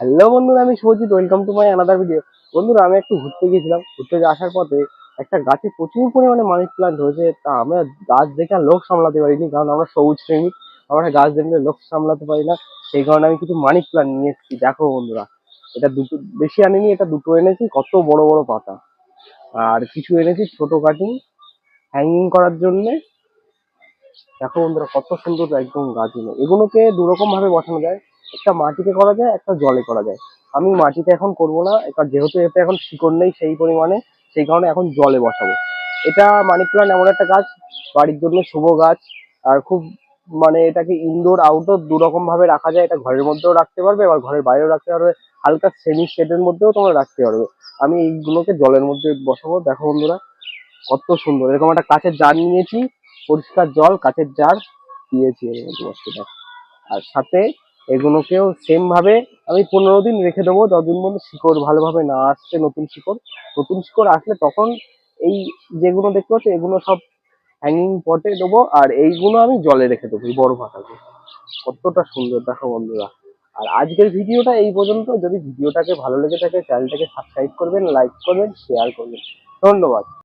Hello বন্ধুরা, আমি Shubhajit. Welcome to my another video বন্ধুরা, আমি একটু ঘুরতে গেছিলাম ঘুরতে আসার পথে একটা গাছে প্রচুর পরিমাণে মানি প্লান্ট হয়েছে। তা আমরা গাছ দেখে আর লোক সামলাতে পারিনি, কারণ আমরা সবুজ শ্রেণি। আমরা গাছ দেখলে লোক সামলাতে পারি না। সেই কারণে আমি কিছু মানি প্লান্ট নিয়ে এসেছি। দেখো বন্ধুরা, এটা দুটো, বেশি আনিনি, এটা দুটো এনেছি। কত বড় বড় পাতা। আর কিছু এনেছি ছোট কাটিং হ্যাঙ্গিং করার জন্যে। দেখো বন্ধুরা, কত সুন্দর একদম গাছগুলো এগুলোকে দুরকম ভাবে বসানো যায়। একটা মাটিতে করা যায়, একটা জলে করা যায়। আমি মাটিতে এখন করব না যেহেতু এতে এখন শিকড় নেই সেই পরিমাণে, সেই কারণে এখন জলে বসাবো। এটা মানি প্লান্ট এমন একটা গাছ, বাড়ির জন্য শুভ গাছ। আর খুব মানে এটাকে ইনডোর আউটডোর দু রকম ভাবে রাখা যায়, এটা ঘরের মধ্যেও রাখতে পারবে, আবার ঘরের বাইরেও রাখতে পারবে। হালকা সেমি শেডের মধ্যেও তোমরা রাখতে পারবে। আমি এইগুলোকে জলের মধ্যে বসাবো। দেখো বন্ধুরা, কত সুন্দর। এরকম একটা কাঁচের জার নিয়েছি, পরিষ্কার জল, কাঁচের জার দিয়েছি এর মধ্যে বসতে। আর সাথে এগুলোকেও সেম ভাবে আমি পনেরো দিন রেখে দেবো, যতদিন পর্যন্ত শিকড় ভালোভাবে না আসছে, নতুন শিকড়। নতুন শিকড় আসলে তখন এই যেগুলো দেখতে পাচ্ছ, এগুলো সব হ্যাঙ্গিং পটে দেবো, আর এইগুলো আমি জলে রেখে দেবো বড় পাতাগুলো। কতটা সুন্দর, দেখো বন্ধুরা। আর আজকের ভিডিওটা এই পর্যন্ত। যদি ভিডিওটাকে ভালো লেগে থাকে চ্যানেলটাকে সাবস্ক্রাইব করবেন লাইক করবেন শেয়ার করবেন। ধন্যবাদ।